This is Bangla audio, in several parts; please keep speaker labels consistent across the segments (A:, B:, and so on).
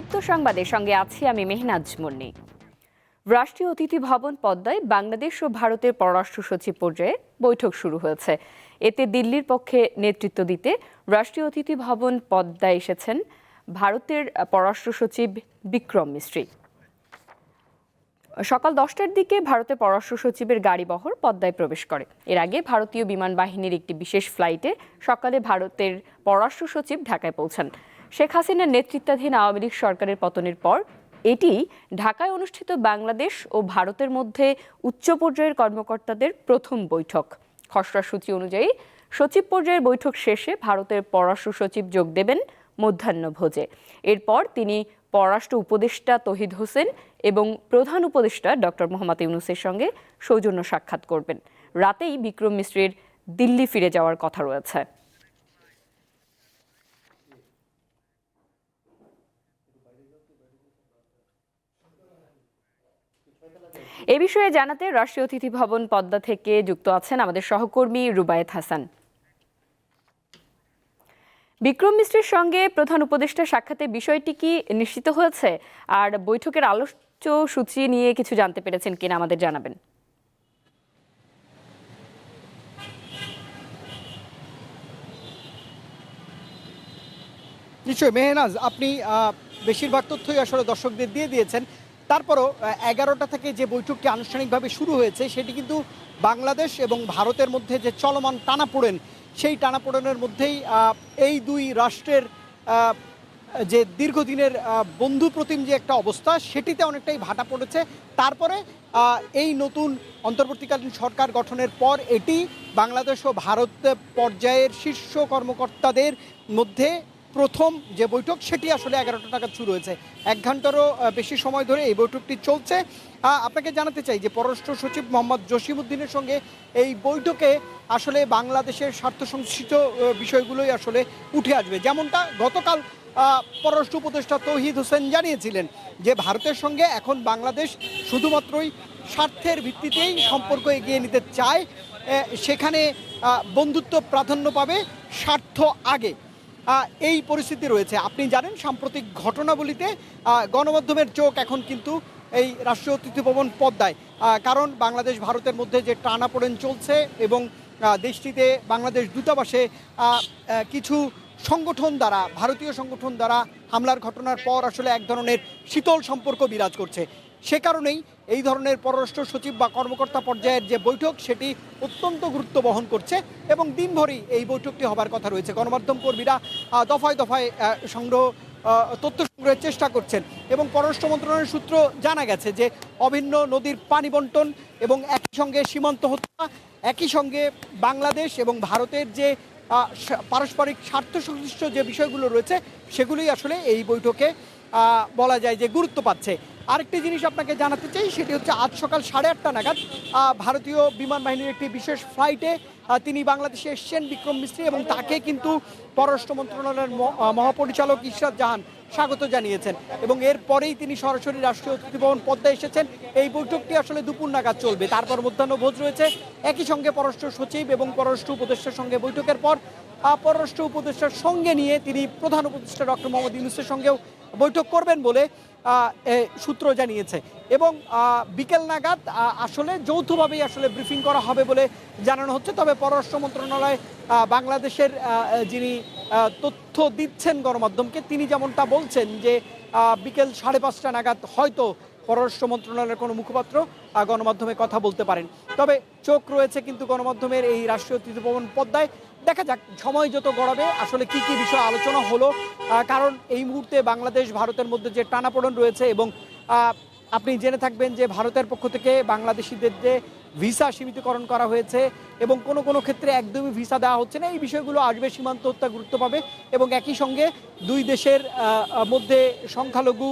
A: দীপ্ত সংবাদের সঙ্গে আছি আমি মেহনাজ মুন্নি রাষ্ট্রীয় অতিথি ভবন পদ্মায় বাংলাদেশ ও ভারতের পররাষ্ট্র সচিব পর্যায়ে বৈঠক শুরু হয়েছে এতে দিল্লির পক্ষে নেতৃত্ব দিতে রাষ্ট্রীয় অতিথি ভবন পদ্মায় এসেছেন ভারতের পররাষ্ট্র সচিব বিক্রম মিস্ত্রি সকাল দশটার দিকে ভারতের পররাষ্ট্র সচিবের গাড়িবহর পদ্মায় প্রবেশ করে এর আগে ভারতীয় বিমান বাহিনীর একটি বিশেষ ফ্লাইটে সকালে ভারতের পররাষ্ট্র সচিব ঢাকায় পৌঁছান শেখ হাসিনার নেতৃত্বাধীন আওয়ামী লীগ সরকারের পতনের পর এটি ঢাকায় অনুষ্ঠিত বাংলাদেশ ও ভারতের মধ্যে উচ্চ পর্যায়ের কর্মকর্তাদের প্রথম বৈঠক খসড়া সূচি অনুযায়ী সচিব পর্যায়ের বৈঠক শেষে ভারতের পররাষ্ট্র সচিব যোগ দেবেন মধ্যাহ্নভোজে এরপর তিনি পররাষ্ট্র উপদেষ্টা তহিদ হোসেন এবং প্রধান উপদেষ্টা ডক্টর মোহাম্মদ ইউনুসের সঙ্গে সৌজন্য সাক্ষাৎ করবেন রাতেই বিক্রম মিশ্রের দিল্লি ফিরে যাওয়ার কথা রয়েছে এ বিষয়ে জানাতে রাষ্ট্রীয় অতিথি ভবন পদ্মা থেকে যুক্ত আছেন আমাদের সহকর্মী রুবায়েত হাসান বিক্রম মিশ্রের সঙ্গে প্রধান উপদেষ্টা সাক্ষাতে বিষয়টি কি নিশ্চিত হয়েছে আর বৈঠকের আলোচ্য সূচি নিয়ে কিছু জানতে পেরেছেন কিনা আমাদের জানাবেন
B: নিশ্চয়ই মেহনাজ আপনি বেশিরভাগ তথ্যই আসলে দর্শকদের দিয়ে দিয়েছেন তারপরও এগারোটা থেকে যে বৈঠকটি আনুষ্ঠানিকভাবে শুরু হয়েছে সেটি কিন্তু বাংলাদেশ এবং ভারতের মধ্যে যে চলমান টানাপোড়েন সেই টানাপোড়েনের মধ্যেই এই দুই রাষ্ট্রের যে দীর্ঘদিনের বন্ধু প্রতিম যে একটা অবস্থা সেটিতে অনেকটাই ভাটা পড়েছে তারপরে এই নতুন অন্তর্বর্তীকালীন সরকার গঠনের পর এটি বাংলাদেশ ও ভারত পর্যায়ের শীর্ষ কর্মকর্তাদের মধ্যে প্রথম যে বৈঠক সেটি আসলে এগারোটা নাগাদ শুরু হয়েছে এক ঘন্টারও বেশি সময় ধরে এই বৈঠকটি চলছে আপনাকে জানাতে চাই যে পররাষ্ট্র সচিব মোহাম্মদ জসিমুদ্দিনের সঙ্গে এই বৈঠকে আসলে বাংলাদেশের স্বার্থ সংশ্লিষ্ট বিষয়গুলোই আসলে উঠে আসবে যেমনটা গতকাল পররাষ্ট্র উপদেষ্টা তৌহিদ হোসেন জানিয়েছিলেন যে ভারতের সঙ্গে এখন বাংলাদেশ শুধুমাত্রই স্বার্থের ভিত্তিতেই সম্পর্ক এগিয়ে নিতে চায় সেখানে বন্ধুত্ব প্রাধান্য পাবে স্বার্থ আগে এই পরিস্থিতি রয়েছে আপনি জানেন সাম্প্রতিক ঘটনাবলিতে গণমাধ্যমের চোখ এখন কিন্তু এই রাষ্ট্রীয় অতিথি ভবন পদ্মায় কারণ বাংলাদেশ ভারতের মধ্যে যে টানাপোড়েন চলছে এবং দেশটিতে বাংলাদেশ দূতাবাসে কিছু সংগঠন দ্বারা ভারতীয় সংগঠন দ্বারা হামলার ঘটনার পর আসলে এক ধরনের শীতল সম্পর্ক বিরাজ করছে সে কারণেই এই ধরনের পররাষ্ট্র সচিব বা কর্মকর্তা পর্যায়ের যে বৈঠক সেটি অত্যন্ত গুরুত্ব বহন করছে এবং দিনভরই এই বৈঠকটি হবার কথা রয়েছে গণমাধ্যম কর্মীরা দফায় দফায় সংগ্রহ তথ্য সংগ্রহের চেষ্টা করছেন এবং পররাষ্ট্র মন্ত্রণালয়ের সূত্র জানা গেছে যে অভিন্ন নদীর পানি বন্টন এবং একই সঙ্গে সীমান্ত হত্যা একই সঙ্গে বাংলাদেশ এবং ভারতের যে পারস্পরিক স্বার্থ সংশ্লিষ্ট যে বিষয়গুলো রয়েছে সেগুলোই আসলে এই বৈঠকে বলা যায় যে গুরুত্ব পাচ্ছে আরেকটি জিনিস আপনাকে জানাতে চাই সেটি হচ্ছে আজ সকাল সাড়ে আটটা নাগাদ ভারতীয় বিমান বাহিনীর একটি বিশেষ ফ্লাইটে তিনি বাংলাদেশে এসছেন বিক্রম মিস্ত্রি এবং তাকে কিন্তু পররাষ্ট্র মন্ত্রণালয়ের মহাপরিচালক ইশরাত জাহান স্বাগত জানিয়েছেন এবং এরপরেই তিনি সরাসরি রাষ্ট্রীয় ভবন পদ্মা এসেছেন এই বৈঠকটি আসলে দুপুর নাগাদ চলবে তারপর ভোজ রয়েছে একই সঙ্গে পররাষ্ট্র সচিব এবং পররাষ্ট্র উপদেষ্টার সঙ্গে বৈঠকের পর পররাষ্ট্র উপদেষ্টার সঙ্গে নিয়ে তিনি প্রধান উপদেষ্টা ডক্টর মোহাম্মদ ইউনুসের সঙ্গেও বৈঠক করবেন বলে সূত্র জানিয়েছে এবং বিকেল নাগাদ আসলে যৌথভাবেই আসলে ব্রিফিং করা হবে বলে জানানো হচ্ছে তবে পররাষ্ট্র মন্ত্রণালয় বাংলাদেশের যিনি তথ্য দিচ্ছেন গণমাধ্যমকে তিনি যেমনটা বলছেন যে বিকেল সাড়ে পাঁচটা নাগাদ হয়তো পররাষ্ট্র মন্ত্রণালয়ের কোনো মুখপাত্র গণমাধ্যমে কথা বলতে পারেন তবে চোখ রয়েছে কিন্তু গণমাধ্যমের এই রাষ্ট্রীয় অতিথি ভবন পদ্মায় দেখা যাক সময় যত গড়াবে আসলে কি কি বিষয় আলোচনা হলো কারণ এই মুহূর্তে বাংলাদেশ ভারতের মধ্যে যে টানাপোড়ন রয়েছে এবং আপনি জেনে থাকবেন যে ভারতের পক্ষ থেকে বাংলাদেশিদের যে ভিসা সীমিতকরণ করা হয়েছে এবং কোনো কোনো ক্ষেত্রে একদমই ভিসা দেওয়া হচ্ছে না এই বিষয়গুলো আসবে সীমান্ত হত্যা গুরুত্ব পাবে এবং একই সঙ্গে দুই দেশের মধ্যে সংখ্যালঘু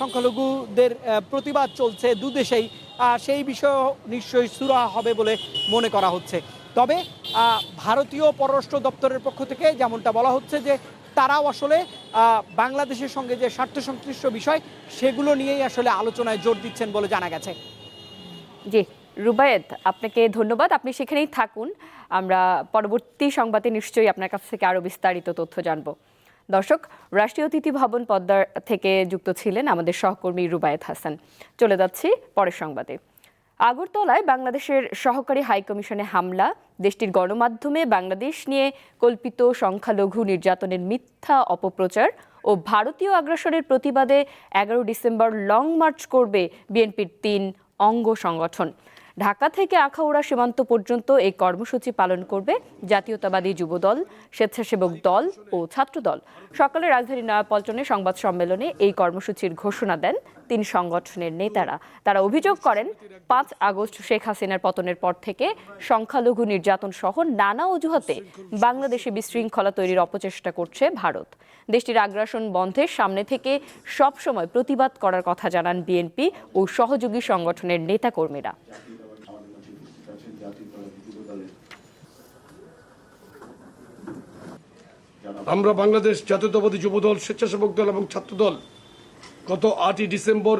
B: সংখ্যালঘুদের প্রতিবাদ চলছে দুদেশেই সেই বিষয় নিশ্চয়ই সুরা হবে বলে মনে করা হচ্ছে তবে ভারতীয় পররাষ্ট্র দপ্তরের পক্ষ থেকে যেমনটা বলা হচ্ছে যে তারাও আসলে বাংলাদেশের সঙ্গে যে স্বার্থ সংশ্লিষ্ট বিষয় সেগুলো নিয়েই আসলে আলোচনায় জোর দিচ্ছেন বলে জানা গেছে
A: জি রুবায়েত আপনাকে ধন্যবাদ আপনি সেখানেই থাকুন আমরা পরবর্তী সংবাদে নিশ্চয়ই আপনার কাছ থেকে আরও বিস্তারিত তথ্য জানব দর্শক রাষ্ট্রীয় অতিথি ভবন পদ্মার থেকে যুক্ত ছিলেন আমাদের সহকর্মী রুবায়েত হাসান চলে যাচ্ছি পরের সংবাদে আগরতলায় বাংলাদেশের সহকারী হাইকমিশনে হামলা দেশটির গণমাধ্যমে বাংলাদেশ নিয়ে কল্পিত সংখ্যালঘু নির্যাতনের মিথ্যা অপপ্রচার ও ভারতীয় আগ্রাসনের প্রতিবাদে এগারো ডিসেম্বর লং মার্চ করবে বিএনপির তিন অঙ্গ সংগঠন ঢাকা থেকে আখাউড়া সীমান্ত পর্যন্ত এই কর্মসূচি পালন করবে জাতীয়তাবাদী যুব দল স্বেচ্ছাসেবক দল ও ছাত্র দল সকালে রাজধানী নয়াপল্টনে সংবাদ সম্মেলনে এই কর্মসূচির ঘোষণা দেন তিন সংগঠনের নেতারা তারা অভিযোগ করেন পাঁচ আগস্ট শেখ হাসিনার পতনের পর থেকে সংখ্যালঘু নির্যাতন সহ নানা অজুহাতে বাংলাদেশে বিশৃঙ্খলা তৈরির অপচেষ্টা করছে ভারত দেশটির আগ্রাসন বন্ধের সামনে থেকে সবসময় প্রতিবাদ করার কথা জানান বিএনপি ও সহযোগী সংগঠনের নেতাকর্মীরা
C: আমরা বাংলাদেশ জাতীয়তাবাদী যুব দল স্বেচ্ছাসেবক দল এবং ছাত্র দল গত আটই ডিসেম্বর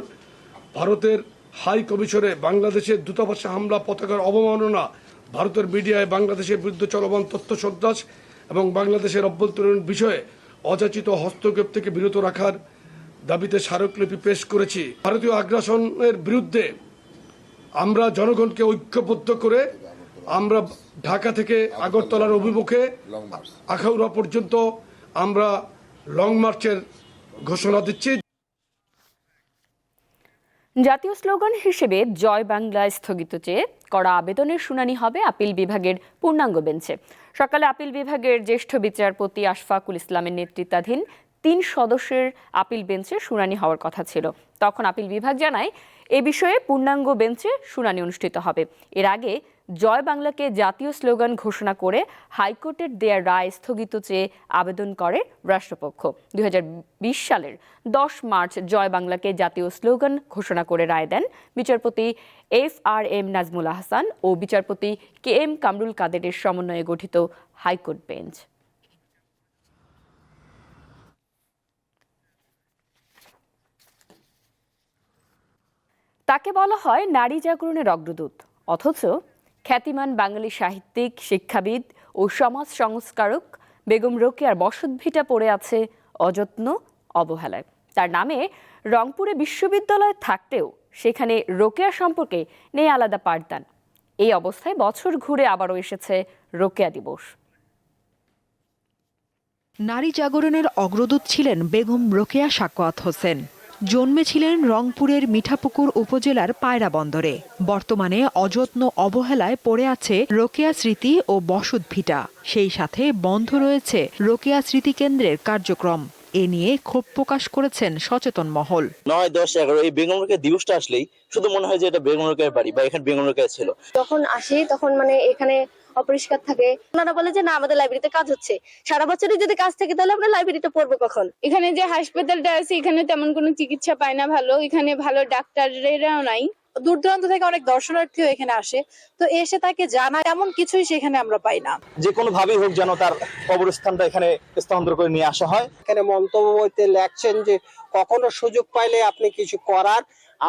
C: ভারতের হাই কমিশনে বাংলাদেশের দূতাবাসে হামলা পতাকার অবমাননা ভারতের মিডিয়ায় বাংলাদেশের বিরুদ্ধে চলমান তথ্য সন্ত্রাস এবং বাংলাদেশের অভ্যন্তরীণ বিষয়ে অযাচিত হস্তক্ষেপ থেকে বিরত রাখার দাবিতে স্মারকলিপি পেশ করেছি ভারতীয় আগ্রাসনের বিরুদ্ধে আমরা জনগণকে ঐক্যবদ্ধ করে আমরা ঢাকা থেকে আগরতলার অভিমুখে আখাউড়া পর্যন্ত আমরা লং মার্চের ঘোষণা দিচ্ছি
A: জাতীয় স্লোগান হিসেবে জয় বাংলা স্থগিত চেয়ে করা আবেদনের শুনানি হবে আপিল বিভাগের পূর্ণাঙ্গ বেঞ্চে সকালে আপিল বিভাগের জ্যেষ্ঠ বিচারপতি আশফাকুল ইসলামের নেতৃত্বাধীন তিন সদস্যের আপিল বেঞ্চে শুনানি হওয়ার কথা ছিল তখন আপিল বিভাগ জানায় এ বিষয়ে পূর্ণাঙ্গ বেঞ্চে শুনানি অনুষ্ঠিত হবে এর আগে জয় বাংলাকে জাতীয় স্লোগান ঘোষণা করে হাইকোর্টের দেয়া রায় স্থগিত চেয়ে আবেদন করে রাষ্ট্রপক্ষ দুই সালের দশ মার্চ জয় বাংলাকে জাতীয় স্লোগান ঘোষণা করে রায় দেন বিচারপতি F R M Nazmul Ahsan ও বিচারপতি কে এম কামরুল কাদেরের সমন্বয়ে গঠিত হাইকোর্ট বেঞ্চ তাকে বলা হয় নারী জাগরণের অগ্রদূত অথচ খ্যাতিমান বাঙালি সাহিত্যিক শিক্ষাবিদ ও সমাজ সংস্কারক বেগম রোকেয়ার বসতভিটা পড়ে আছে অযত্ন অবহেলায় তার নামে রংপুরে বিশ্ববিদ্যালয় থাকতেও সেখানে রোকেয়া সম্পর্কে নেই আলাদা পাঠদান এই অবস্থায় বছর ঘুরে আবারও এসেছে রোকেয়া দিবস
D: নারী জাগরণের অগ্রদূত ছিলেন বেগম রোকেয়া সাকোয়াত হোসেন জন্মেছিলেন রংপুরের মিঠাপুকুর উপজেলার পায়রা বন্দরে বর্তমানে অযত্ন অবহেলায় পড়ে আছে রোকেয়া স্মৃতি ও বসুদ ভিটা সেই সাথে বন্ধ রয়েছে রোকেয়া স্মৃতি কেন্দ্রের কার্যক্রম এ নিয়ে ক্ষোভ প্রকাশ করেছেন সচেতন মহল
E: নয় দশ এগারো এই বেগম বেগমরকে দিবসটা আসলেই শুধু মনে হয় যে এটা বেগম রোকের বাড়ি বা এখানে বেগম বেগমরকে ছিল
F: যখন আসি তখন মানে এখানে অপরিষ্কার থাকে ওনারা বলে যে না আমাদের লাইব্রেরিতে কাজ হচ্ছে সারা বছরই যদি কাজ থাকে তাহলে আমরা লাইব্রেরিটা পড়বো কখন
G: এখানে যে হাসপাতালটা আছে এখানে তেমন কোনো চিকিৎসা পায় না ভালো এখানে ভালো ডাক্তারেরাও নাই
H: দূর দূরান্ত থেকে অনেক দর্শনার্থীও এখানে আসে তো এসে তাকে জানা এমন কিছুই সেখানে আমরা পাই না
I: যে কোনো ভাবেই হোক যেন তার এখানে স্থানান্তর করে নিয়ে আসা হয়
J: এখানে মন্তব্য লেখছেন যে কখনো সুযোগ পাইলে আপনি কিছু করার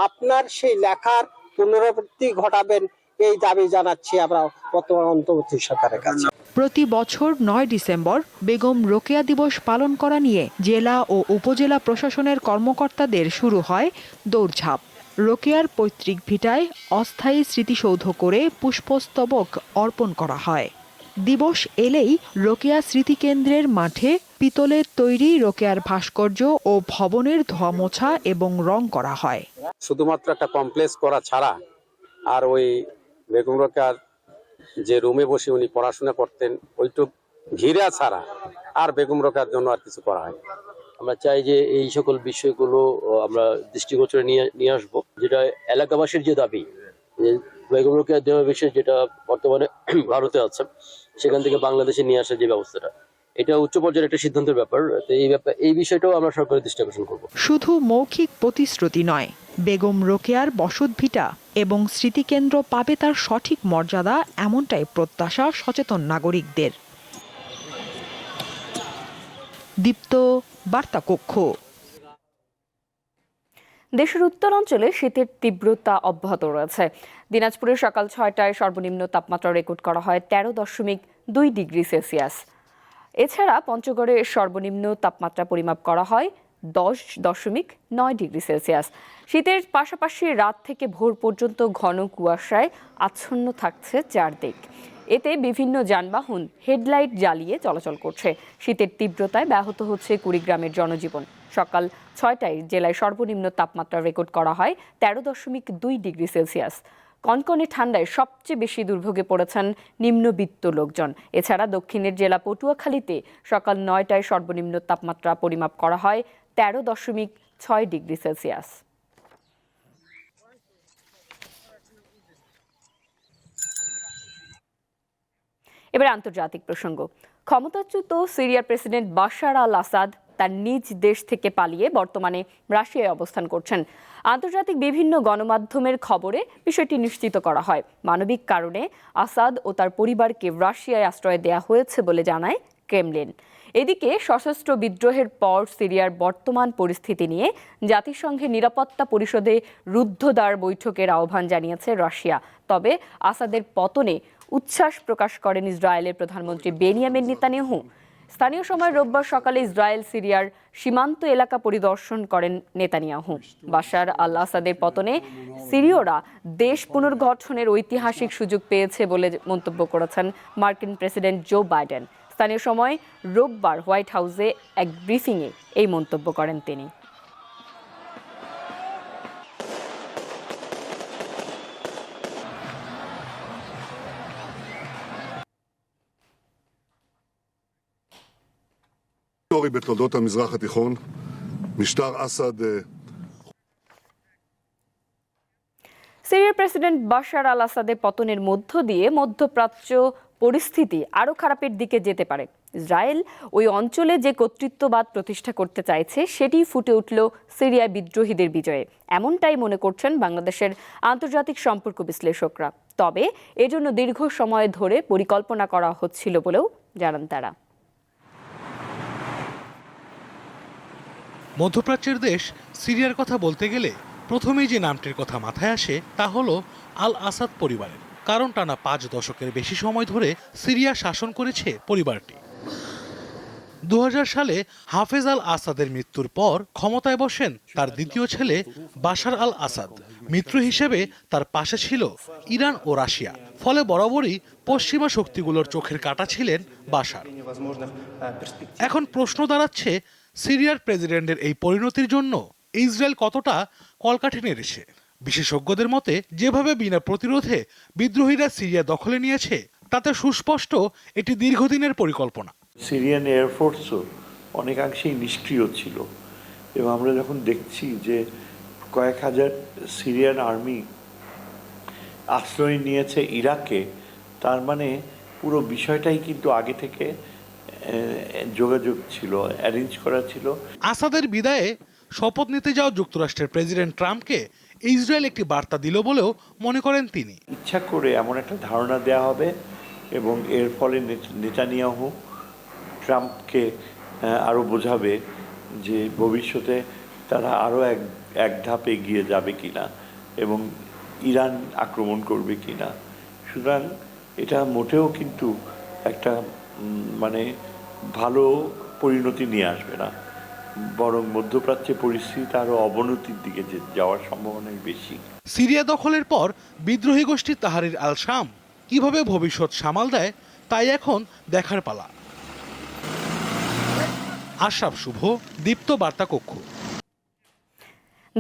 J: আপনার সেই লেখার পুনরাবৃত্তি ঘটাবেন এই দাবি জানাচ্ছি আমরা বর্তমান অন্তর্বর্তী সরকারের কাছে
D: প্রতি বছর নয় ডিসেম্বর বেগম রোকেয়া দিবস পালন করা নিয়ে জেলা ও উপজেলা প্রশাসনের কর্মকর্তাদের শুরু হয় দৌড়ঝাঁপ রোকেয়ার পৈতৃক ভিটায় অস্থায়ী স্মৃতিসৌধ করে পুষ্পস্তবক অর্পণ করা হয় দিবস এলেই রোকেয়া স্মৃতিকেন্দ্রের মাঠে পিতলের তৈরি রোকেয়ার ভাস্কর্য ও ভবনের ধোয়া মোছা এবং রং করা হয়
K: শুধুমাত্র একটা কমপ্লেক্স করা ছাড়া আর ওই বেগম রোকার যে রুমে বসে উনি পড়াশোনা করতেন ওইটুক ঘিরা ছাড়া আর বেগম রোকার জন্য আর কিছু করা হয়
L: আমরা চাই যে এই সকল বিষয়গুলো আমরা দৃষ্টিগোচরে নিয়ে নিয়ে আসবো যেটা এলাকাবাসীর যে দাবি বেগম রোকার দেওয়া বিশেষ যেটা বর্তমানে ভারতে আছে সেখান থেকে বাংলাদেশে নিয়ে আসার যে ব্যবস্থাটা এটা উচ্চ পর্যায়ের একটা সিদ্ধান্তের ব্যাপার এই ব্যাপার এই বিষয়টাও আমরা সরকারের দৃষ্টি আকর্ষণ করবো
D: শুধু মৌখিক প্রতিশ্রুতি নয় বেগম রোকেয়ার বসতভিটা এবং স্মৃতিকেন্দ্র পাবে তার সঠিক মর্যাদা এমনটাই প্রত্যাশা সচেতন নাগরিকদের দীপ্ত বার্তা কক্ষ
A: দেশের উত্তরাঞ্চলে শীতের তীব্রতা অব্যাহত রয়েছে দিনাজপুরে সকাল ছয়টায় সর্বনিম্ন তাপমাত্রা রেকর্ড করা হয় তেরো দশমিক দুই ডিগ্রি সেলসিয়াস এছাড়া পঞ্চগড়ে সর্বনিম্ন তাপমাত্রা পরিমাপ করা হয় দশ দশমিক নয় ডিগ্রি সেলসিয়াস শীতের পাশাপাশি রাত থেকে ভোর পর্যন্ত ঘন কুয়াশায় আচ্ছন্ন থাকছে চারদিক এতে বিভিন্ন যানবাহন হেডলাইট জ্বালিয়ে চলাচল করছে শীতের তীব্রতায় ব্যাহত হচ্ছে কুড়িগ্রামের জনজীবন সকাল ছয়টায় জেলায় সর্বনিম্ন তাপমাত্রা রেকর্ড করা হয় তেরো দশমিক দুই ডিগ্রি সেলসিয়াস কনকনে ঠান্ডায় সবচেয়ে বেশি দুর্ভোগে পড়েছেন নিম্নবিত্ত লোকজন এছাড়া দক্ষিণের জেলা পটুয়াখালীতে সকাল নয়টায় সর্বনিম্ন তাপমাত্রা পরিমাপ করা হয় তেরো দশমিক ছয় ডিগ্রি সেলসিয়াস এবার আন্তর্জাতিক প্রসঙ্গ ক্ষমতাচ্যুত সিরিয়ার প্রেসিডেন্ট বাশার আল আসাদ তার নিজ দেশ থেকে পালিয়ে বর্তমানে রাশিয়ায় অবস্থান করছেন আন্তর্জাতিক বিভিন্ন গণমাধ্যমের খবরে বিষয়টি নিশ্চিত করা হয় মানবিক কারণে আসাদ ও তার পরিবারকে রাশিয়ায় আশ্রয় দেয়া হয়েছে বলে জানায় ক্রেমলিন এদিকে সশস্ত্র বিদ্রোহের পর সিরিয়ার বর্তমান পরিস্থিতি নিয়ে জাতিসংঘের নিরাপত্তা পরিষদে রুদ্ধদ্বার বৈঠকের আহ্বান জানিয়েছে রাশিয়া তবে আসাদের পতনে উচ্ছ্বাস প্রকাশ করেন ইসরায়েলের প্রধানমন্ত্রী বেনিয়ামের নেতানিয়াহু স্থানীয় সময় রোববার সকালে ইসরায়েল সিরিয়ার সীমান্ত এলাকা পরিদর্শন করেন নেতানিয়াহু বাসার আল আসাদের পতনে সিরীয়রা দেশ পুনর্গঠনের ঐতিহাসিক সুযোগ পেয়েছে বলে মন্তব্য করেছেন মার্কিন প্রেসিডেন্ট জো বাইডেন স্থানীয় সময় রোববার হোয়াইট হাউসে এক ব্রিফিংয়ে এই মন্তব্য করেন তিনি সিরিয়ার প্রেসিডেন্ট বাশার আল আসাদের পতনের মধ্য দিয়ে মধ্যপ্রাচ্য পরিস্থিতি আরও খারাপের দিকে যেতে পারে ইসরায়েল ওই অঞ্চলে যে কর্তৃত্ববাদ প্রতিষ্ঠা করতে চাইছে সেটি ফুটে উঠল সিরিয়া বিদ্রোহীদের বিজয়ে এমনটাই মনে করছেন বাংলাদেশের আন্তর্জাতিক সম্পর্ক বিশ্লেষকরা তবে এজন্য দীর্ঘ সময় ধরে পরিকল্পনা করা হচ্ছিল বলেও জানান তারা
M: মধ্যপ্রাচ্যের দেশ সিরিয়ার কথা বলতে গেলে প্রথমেই যে নামটির কথা মাথায় আসে তা হল আল আসাদ পরিবারের কারণ টানা পাঁচ দশকের বেশি সময় ধরে সিরিয়া শাসন করেছে পরিবারটি দু সালে হাফেজ আল আসাদের মৃত্যুর পর ক্ষমতায় বসেন তার দ্বিতীয় ছেলে বাশার আল আসাদ মিত্র হিসেবে তার পাশে ছিল ইরান ও রাশিয়া ফলে বরাবরই পশ্চিমা শক্তিগুলোর চোখের কাটা ছিলেন বাশার এখন প্রশ্ন দাঁড়াচ্ছে সিরিয়ার প্রেসিডেন্টের এই পরিণতির জন্য ইসরায়েল কতটা কলকাঠি নেড়েছে বিশেষজ্ঞদের মতে যেভাবে বিনা প্রতিরোধে বিদ্রোহীরা সিরিয়া দখলে নিয়েছে তাতে সুস্পষ্ট এটি দীর্ঘদিনের পরিকল্পনা
N: সিরিয়ান এয়ারফোর্সও অনেকাংশেই নিষ্ক্রিয় ছিল এবং আমরা যখন দেখছি যে কয়েক হাজার সিরিয়ান আর্মি আশ্রয় নিয়েছে ইরাকে তার মানে পুরো বিষয়টাই কিন্তু আগে থেকে যোগাযোগ ছিল অ্যারেঞ্জ করা ছিল
M: আসাদের বিদায়ে শপথ নিতে যাওয়া যুক্তরাষ্ট্রের প্রেসিডেন্ট ট্রাম্পকে ইসরায়েল একটি বার্তা দিল বলেও মনে করেন তিনি
N: ইচ্ছা করে এমন একটা ধারণা দেয়া হবে এবং এর ফলে নেতানিয়াহু ট্রাম্পকে আরও বোঝাবে যে ভবিষ্যতে তারা আরও এক এক ধাপ এগিয়ে যাবে কিনা এবং ইরান আক্রমণ করবে কিনা সুতরাং এটা মোটেও কিন্তু একটা মানে ভালো পরিণতি নিয়ে আসবে না বরং মধ্যপ্রাচ্যে পরিস্থিতি আরও অবনতির দিকে যাওয়ার সম্ভাবনাই বেশি
M: সিরিয়া দখলের পর বিদ্রোহী গোষ্ঠী তাহারির আল শাম কিভাবে ভবিষ্যৎ সামাল দেয় তাই এখন দেখার পালা আশাব শুভ দীপ্ত বার্তা কক্ষ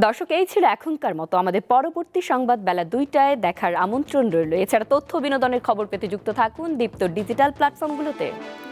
A: দর্শক এই ছিল এখনকার মতো আমাদের পরবর্তী সংবাদ বেলা দুইটায় দেখার আমন্ত্রণ রইল এছাড়া তথ্য বিনোদনের খবর পেতে যুক্ত থাকুন দীপ্ত ডিজিটাল প্ল্যাটফর্মগুলোতে